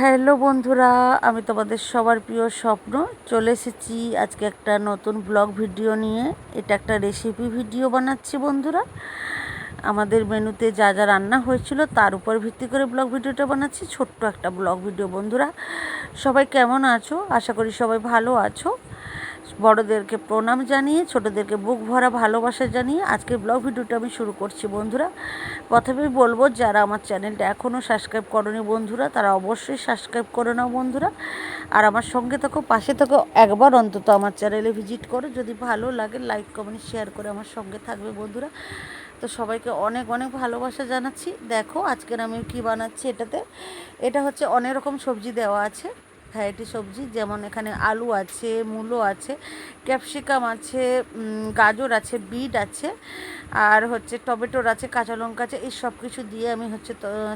Hello বন্ধুরা, আমি তোমাদের সবার প্রিয় স্বপ্ন। চলে এসেছি আজকে একটা নতুন ব্লগ ভিডিও নিয়ে। এটা একটা রেসিপি ভিডিও বানাচ্ছি বন্ধুরা। আমাদের মেনুতে যা যা রান্না হয়েছিল তার উপর ভিত্তি করে ব্লগ ভিডিওটা বানাচ্ছি। ছোট্ট একটা ব্লগ ভিডিও বন্ধুরা। সবাই কেমন আছো? আশা করি সবাই ভালো আছো। বড়োদেরকে প্রণাম জানিয়ে, ছোটোদেরকে বুক ভরা ভালোবাসা জানিয়ে আজকে ব্লগ ভিডিওটা আমি শুরু করছি বন্ধুরা। প্রথমেই বলব, যারা আমার চ্যানেলটা এখনও সাবস্ক্রাইব করনি বন্ধুরা, তারা অবশ্যই সাবস্ক্রাইব করে নাও বন্ধুরা। আর আমার সঙ্গে থাকো, পাশে থাকো, একবার অন্তত আমার চ্যানেলে ভিজিট করো। যদি ভালো লাগে, লাইক, কমেন্ট, শেয়ার করে আমার সঙ্গে থাকবে বন্ধুরা। তো সবাইকে অনেক অনেক ভালোবাসা জানাচ্ছি। দেখো, আজকের আমি কি বানাচ্ছি এটাতে? এটা হচ্ছে অনেক রকম সবজি দেওয়া আছে। ভ্যারাইটি সবজি, যেমন এখানে আলু আছে, মূলো আছে, ক্যাপসিকাম আছে গাজর আছে, বিট আছে, আর হচ্ছে টমেটোর আছে, কাঁচা লঙ্কা আছে, এই সব কিছু দিয়ে আমি হচ্ছে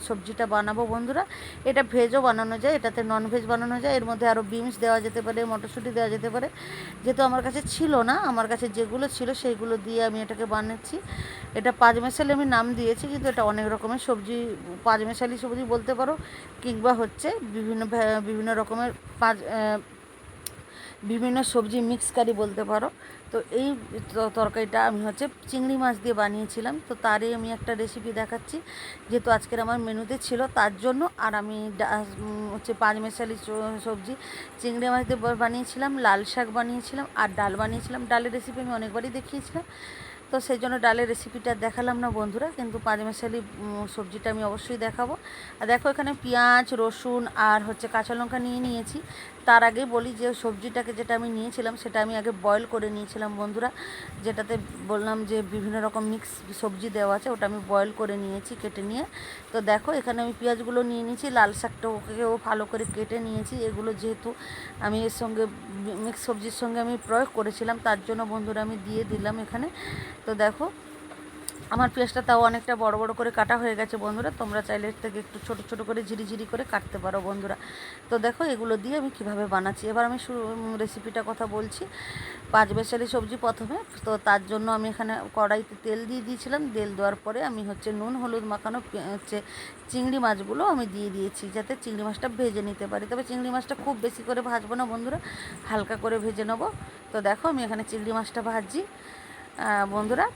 সবজিটা বানাবো বন্ধুরা। এটা ভেজও বানানো যায়, এটাতে নন ভেজ বানানো যায়, এর মধ্যে আরও বিনস দেওয়া যেতে পারে, মটরশুঁটি দেওয়া যেতে পারে। যেহেতু আমার কাছে ছিল না, আমার কাছে যেগুলো ছিল সেইগুলো দিয়ে আমি এটাকে বানাচ্ছি। এটা পাঁচ মেশালি আমি নাম দিয়েছি, কিন্তু এটা অনেক রকমের সবজি পাঁচ মেশালি সবজি বলতে পারো, কিংবা হচ্ছে বিভিন্ন বিভিন্ন রকমের পাঁচ বিভিন্ন সবজি মিক্স কারি বলতে পারো। তো এই তরকারিটা আমি হচ্ছে চিংড়ি মাছ দিয়ে বানিয়েছিলাম। তো তারই আমি একটা রেসিপি দেখাচ্ছি, যেহেতু আজকের আমার মেনুতে ছিল, তার জন্য। আর আমি হচ্ছে পাঁচ মেশালি সবজি চিংড়ি মাছ দিয়ে বানিয়েছিলাম, লাল শাক বানিয়েছিলাম, আর ডাল বানিয়েছিলাম। ডালের রেসিপি আমি অনেকবারই দেখিয়েছিলাম। তো সেই জন্য ডালের রেসিপিটা দেখালাম না বন্ধুরা, কিন্তু পাঁচমেশালি সবজিটা আমি অবশ্যই দেখাবো। আর দেখো এখানে পেঁয়াজ, রসুন আর হচ্ছে কাঁচা লঙ্কা নিয়ে নিয়েছি। তার আগে বলি যে সবজিটাকে যেটা আমি নিয়েছিলাম, সেটা আমি আগে বয়েল করে নিয়েছিলাম বন্ধুরা। যেটাতে বললাম যে বিভিন্ন রকম মিক্স সবজি দেওয়া আছে, ওটা আমি বয়েল করে নিয়েছি কেটে নিয়ে। তো দেখো এখানে আমি পেঁয়াজগুলো নিয়ে নিয়েছি, লাল শাকটাকেও ভালো করে কেটে নিয়েছি। এগুলো যেহেতু আমি এর সঙ্গে মিক্স সবজির সঙ্গে আমি প্রয়োগ করেছিলাম, তার জন্য বন্ধুরা আমি দিয়ে দিলাম এখানে। তো দেখো, আমার পেঁয়াজটা তাও অনেকটা বড় বড় করে কাটা হয়ে গেছে বন্ধুরা। তোমরা চাইলে থেকে একটু ছোট ছোট করে ঝিরি ঝিরি করে কাটতে পারো বন্ধুরা। তো দেখো, এগুলো দিয়ে আমি কীভাবে বানাচ্ছি? এবার আমি শুরু রেসিপিটা কথা বলছি। পাঁচ বেসালি সবজি প্রথমে, তো তার জন্য আমি এখানে কড়াইতে তেল দিয়ে দিয়েছিলাম। তেল দেওয়ার পরে আমি হচ্ছে নুন, হলুদ মাখানো হচ্ছে চিংড়ি মাছগুলো আমি দিয়ে দিয়েছি, যাতে চিংড়ি মাছটা ভেজে নিতে পারি। তবে চিংড়ি মাছটা খুব বেশি করে ভাজবো না বন্ধুরা, হালকা করে ভেজে নেব। তো দেখো, আমি এখানে চিংড়ি মাছটা ভাজছি। বন্ধুরা,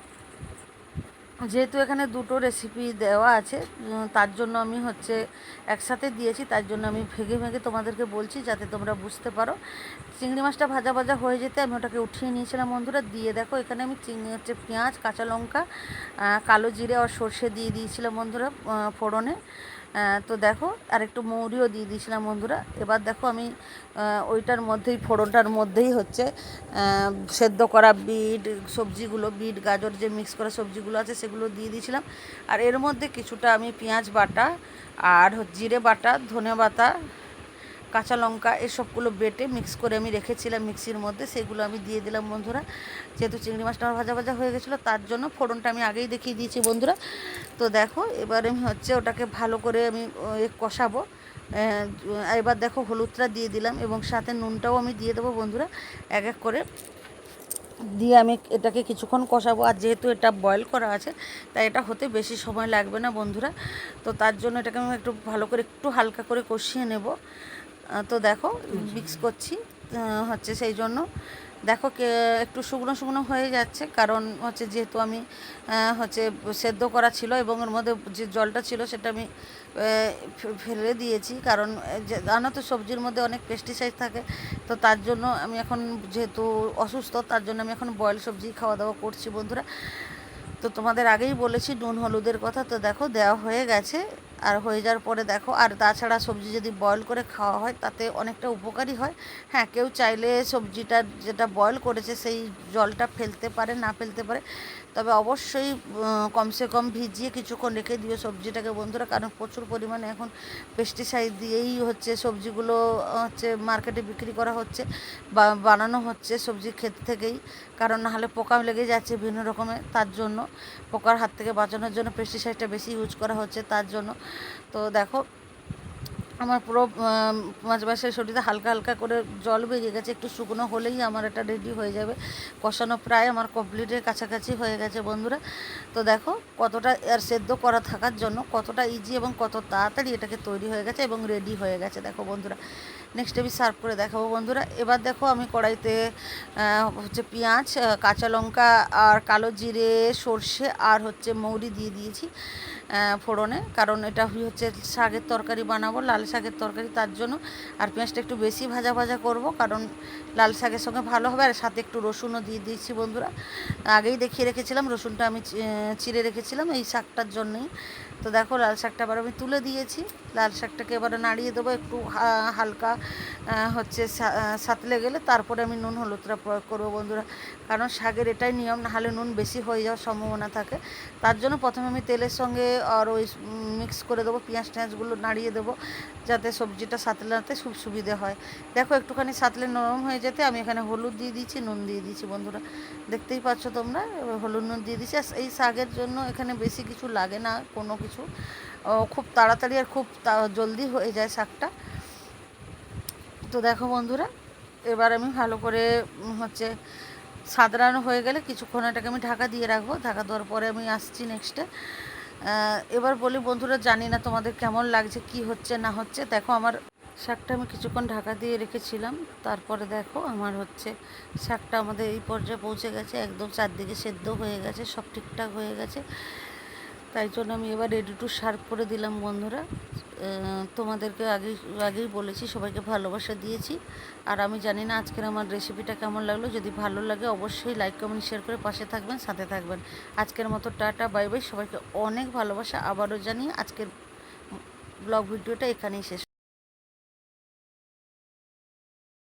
যেহেতু এখানে দুটো রেসিপি দেওয়া আছে তার জন্য আমি হচ্ছে একসাথে দিয়েছি, তার জন্য আমি ভেঙে ভেঙে তোমাদেরকে বলছি যাতে তোমরা বুঝতে পারো। চিংড়ি মাছটা ভাজা ভাজা হয়ে যেতে আমি ওটাকে উঠিয়ে নিয়েছিলাম বন্ধুরা, দিয়ে দেখো এখানে আমি চিংড়ি হচ্ছে পেঁয়াজ, কাঁচা লঙ্কা কালো জিরে আর সর্ষে দিয়ে দিয়েছিলাম বন্ধুরা ফোড়নে। তো দেখো, আর একটু মৌরিও দিয়ে দিয়েছিলাম বন্ধুরা। এবার দেখো আমি ওইটার মধ্যেই, ফোড়নটার মধ্যেই হচ্ছে সেদ্ধ করা বিট, সবজিগুলো, বিট, গাজর যে মিক্স করা সবজিগুলো আছে, সেগুলো দিয়ে দিয়েছিলাম। আর এর মধ্যে কিছুটা আমি পেঁয়াজ বাটা, আর জিরে বাটা, ধনে বাটা কাঁচা লঙ্কা এসবগুলো বেটে মিক্স করে আমি রেখেছিলাম মিক্সির মধ্যে, সেগুলো আমি দিয়ে দিলাম বন্ধুরা। যেহেতু চিংড়ি মাছটা আমার ভাজা ভাজা হয়ে গেছিল, তার জন্য ফোড়নটা আমি আগেই দেখিয়ে দিয়েছি বন্ধুরা। তো দেখো, এবার আমি হচ্ছে ওটাকে ভালো করে আমি কষাবো। এবার দেখো হলুদটা দিয়ে দিলাম এবং সাথে নুনটাও আমি দিয়ে দেবো বন্ধুরা। এক এক করে দিয়ে আমি এটাকে কিছুক্ষণ কষাবো। আর যেহেতু এটা বয়েল করা আছে, তাই এটা হতে বেশি সময় লাগবে না বন্ধুরা। তো তার জন্য এটাকে আমি একটু ভালো করে, একটু হালকা করে কষিয়ে নেব। তো দেখো মিক্স করছি হচ্ছে সেই জন্য। দেখো একটু শুকনো শুকনো হয়ে যাচ্ছে, কারণ হচ্ছে যেহেতু আমি হচ্ছে সেদ্ধ করা ছিল এবং এর মধ্যে যে জলটা ছিল সেটা আমি ফেলে দিয়েছি, কারণ জানো তো সবজির মধ্যে অনেক পেস্টিসাইড থাকে, তো তার জন্য আমি এখন যেহেতু অসুস্থ, তার জন্য আমি এখন বয়েল সবজি খাওয়া দাওয়া করছি, বন্ধুরা। তো তোমাদের আগেই বলেছি নুন, হলুদের কথা, তো দেখো দেওয়া হয়ে গেছে। আর হয়ে যাওয়ার পরে দেখো, আর তাছাড়া সবজি যদি বয়ল করে খাওয়া হয়, তাতে অনেকটা উপকারী হয়। হ্যাঁ কেউ চাইলে সবজিটা যেটা বয়ল করেছে, সেই জলটা ফেলতে পারে, না ফেলতে পারে। তবে অবশ্যই কমসে কম ভিজিয়ে কিছুক্ষণ রেখে দিও সবজিটাকে বন্ধুরা, কারণ প্রচুর পরিমাণে এখন পেস্টিসাইড দিয়েই হচ্ছে সবজিগুলো হচ্ছে মার্কেটে বিক্রি করা হচ্ছে বা বানানো হচ্ছে সবজি ক্ষেত থেকেই। কারণ নাহলে পোকা লেগে যাচ্ছে বিভিন্ন রকমের তার জন্য পোকার হাত থেকে বাঁচানোর জন্য পেস্টিসাইডটা বেশি ইউজ করা হচ্ছে তার জন্য। তো দেখো আমার পুরো মাছ বাসের শরীরে হালকা হালকা করে জল বেরিয়ে গেছে, একটু শুকনো হলেই আমার এটা রেডি হয়ে যাবে। কষানো প্রায় আমার কমপ্লিটের কাছাকাছি হয়ে গেছে বন্ধুরা। তো দেখো কতটা আর সেদ্ধ করা থাকার জন্য কতটা ইজি এবং কত তাড়াতাড়ি এটাকে তৈরি হয়ে গেছে এবং রেডি হয়ে গেছে, দেখো বন্ধুরা। নেক্সট আমি সার্ভ করে দেখাবো বন্ধুরা। এবার দেখো আমি কড়াইতে হচ্ছে পেঁয়াজ কাঁচা লঙ্কা আর কালো জিরে, সর্ষে আর হচ্ছে মৌরি দিয়ে দিয়েছি। ফোড়নে। কারণ এটা হচ্ছে শাকের তরকারি বানাবো, লাল শাকের তরকারি তার জন্য। আর পেঁয়াজটা একটু বেশি ভাজা ভাজা করব, কারণ লাল শাকের সঙ্গে ভালো হবে। আর সাথে একটু রসুনও দিয়ে দিয়েছি বন্ধুরা। আগেই দেখিয়ে রেখেছিলাম, রসুনটা আমি চিড়ে রেখেছিলাম এই শাকটার জন্যই। তো দেখো, লাল শাকটা আবার আমি তুলে দিয়েছি। লাল শাকটাকে এবারে নাড়িয়ে দেবো, একটু হালকা হচ্ছে সাতলে গেলে তারপরে আমি নুন হলুদটা প্রয়োগ করব বন্ধুরা। কারণ শাকের এটাই নিয়ম নাহলে নুন বেশি হয়ে যাওয়ার সম্ভাবনা থাকে। তার জন্য প্রথমে আমি তেলের সঙ্গে আর ওই মিক্স করে দেবো, পেঁয়াজ টেঁয়াজগুলো নাড়িয়ে দেবো, যাতে সবজিটা সাতলাতে খুব সুবিধে হয়। দেখো একটুখানি সাতলে নরম হয়ে যেতে আমি এখানে হলুদ দিয়ে দিয়েছি, নুন দিয়ে দিয়েছি বন্ধুরা। দেখতেই পাচ্ছ তোমরা হলুদ নুন দিয়ে দিচ্ছি এই শাকের জন্য এখানে বেশি কিছু লাগে না, কোনো কিছু। খুব তাড়াতাড়ি আর খুব জলদি হয়ে যায় শাকটা। তো দেখো বন্ধুরা, এবার আমি ভালো করে হচ্ছে সাদরানো হয়ে গেলে কিছুক্ষণ এটাকে আমি ঢাকা দিয়ে রাখব। ঢাকা দেওয়ার পরে আমি আসছি নেক্সটে এবার বলি বন্ধুরা, জানি না তোমাদের কেমন লাগছে, কি হচ্ছে, না হচ্ছে। দেখো আমার শাকটা আমি কিছুক্ষণ ঢাকা দিয়ে রেখেছিলাম। তারপরে দেখো আমার হচ্ছে শাকটা আমাদের এই পর্যায়ে পৌঁছে গেছে। একদম চারদিকে সেদ্ধ হয়ে গেছে, সব ঠিকঠাক হয়ে গেছে। তাই জন্য আমি এবার রেডি টু সার্ভ করে দিলাম বন্ধুরা। তোমাদেরকে আগে, আগেই বলেছি, সবাইকে ভালোবাসা দিয়েছি। আর আমি জানি না আজকের আমার রেসিপিটা কেমন লাগল। যদি ভালো লাগে অবশ্যই লাইক কমেন্ট শেয়ার করে পাশে থাকবেন, সাথে থাকবেন। আজকের মতো টাটা বাই বাই সবাইকে অনেক ভালোবাসা। আবারও জানিয়ে আজকের ব্লগ ভিডিওটা এখানেই শেষ